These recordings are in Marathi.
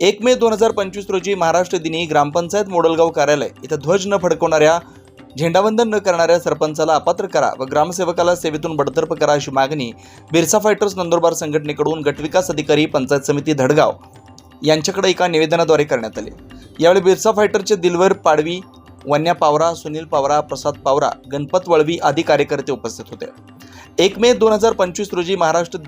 एक मे दोन हजार पंचवीस रोजी महाराष्ट्र दिनी ग्रामपंचायत मोडलगाव कार्यालय इथं ध्वज न फडकवणाऱ्या झेंडावंदन न करणाऱ्या सरपंचाला अपात्र करा व ग्रामसेवकाला सेवेतून बडतर्फ करा अशी मागणी बिरसा फायटर्स नंदुरबार संघटनेकडून गटविकास अधिकारी पंचायत समिती धडगाव यांच्याकडे एका निवेदनाद्वारे करण्यात आले. यावेळी बिरसा फायटरचे दिलवर पाडवी वन्या पावरा सुनील पावरा प्रसाद पावरा गणपत वळवी आदी कार्यकर्ते उपस्थित होते. एक मे दोन हजार पंचवीस रोजी महाराष्ट्र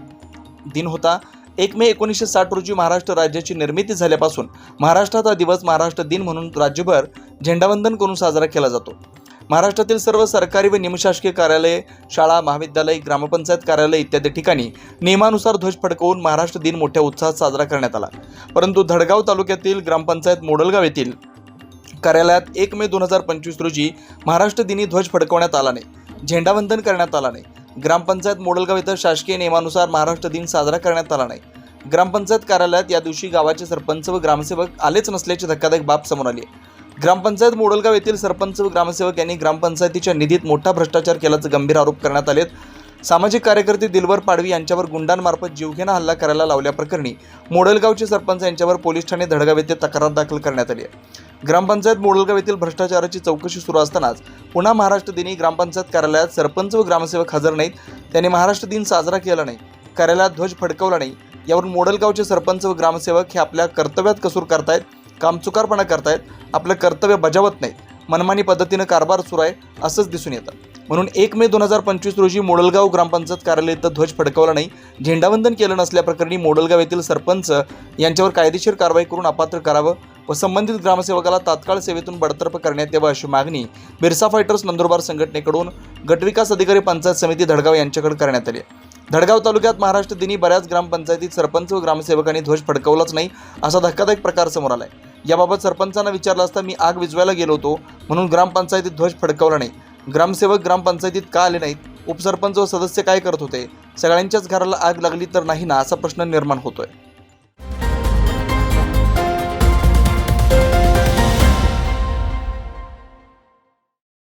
दिन होता. एक मे एकोणीसशे साठ रोजी महाराष्ट्र राज्याची निर्मिती झाल्यापासून महाराष्ट्राचा दिवस महाराष्ट्र दिन म्हणून राज्यभर झेंडावंदन करून साजरा केला जातो. महाराष्ट्रातील सर्व सरकारी व निमशासकीय कार्यालये शाळा महाविद्यालय ग्रामपंचायत कार्यालय इत्यादी ठिकाणी नियमानुसार ध्वज फडकवून महाराष्ट्र दिन मोठ्या उत्साहात साजरा करण्यात आला. परंतु धडगाव तालुक्यातील ग्रामपंचायत मोडलगाव येथील कार्यालयात एक मे दोन हजार पंचवीस रोजी महाराष्ट्र दिनी ध्वज फडकवण्यात आला नाही. झेंडावंदन करण्यात आला नाही. ग्रामपंचायत मोडलगाव इथं शासकीय नियमानुसार महाराष्ट्र दिन साजरा करण्यात आला नाही. ग्रामपंचायत कार्यालयात या दिवशी गावाचे सरपंच व ग्रामसेवक आलेच नसल्याची धक्कादायक बाब समोर आली आहे. ग्रामपंचायत मोडलगाव येथील सरपंच व ग्रामसेवक यांनी ग्रामपंचायतीच्या निधीत मोठा भ्रष्टाचार केल्याचे गंभीर आरोप करण्यात आलेत. सामाजिक कार्यकर्ते दिलवर पाडवी यांच्यावर गुंडांमार्फत जीवघेणा हल्ला करायला लावल्याप्रकरणी मोडलगावचे सरपंच यांच्यावर पोलीस ठाणे धडगाव येथे तक्रार दाखल करण्यात आली आहे. ग्रामपंचायत मोडलगाव येथील भ्रष्टाचाराची चौकशी सुरू असतानाच पुन्हा महाराष्ट्र दिनी ग्रामपंचायत कार्यालयात सरपंच व ग्रामसेवक हजर नाहीत. त्यांनी महाराष्ट्र दिन साजरा केला नाही. कार्यालयात ध्वज फडकवला नाही. यावरून मोडलगावचे सरपंच व ग्रामसेवक हे आपल्या कर्तव्यात कसूर करतायत कामचुकारपणा करतायत आपलं कर्तव्य बजावत नाहीत. मनमानी पद्धतीनं कारभार सुरू आहे असंच दिसून येतं. म्हणून एक मे दोन हजार पंचवीस रोजी मोडलगाव ग्रामपंचायत कार्यालय इथं ध्वज फडकवला नाही. झेंडावंदन केलं नसल्याप्रकरणी मोडलगाव येथील सरपंच यांच्यावर कायदेशीर कारवाई करून अपात्र करावं व संबंधित ग्रामसेवकाला तात्काळ सेवेतून बडतर्फ करण्यात यावं अशी मागणी बिरसा फायटर्स नंदुरबार संघटनेकडून गटविकास अधिकारी पंचायत समिती धडगाव यांच्याकडे करण्यात आली धडगाव तालुक्यात महाराष्ट्र दिनी बऱ्याच ग्रामपंचायतीत सरपंच व ग्रामसेवकांनी ध्वज फडकवलाच नाही असा धक्कादायक प्रकार समोर आलाय. याबाबत सरपंचांना विचारलं असता मी आग विजवायला गेलो होतो म्हणून ग्रामपंचायतीत ध्वज फडकवला नाही. ग्रामसेवक ग्रामपंचायतीत का आले नाहीत? उपसरपंच व सदस्य काय करत होते? सगळ्यांच्याच घराला आग लागली तर नाही ना असा प्रश्न निर्माण होतोय.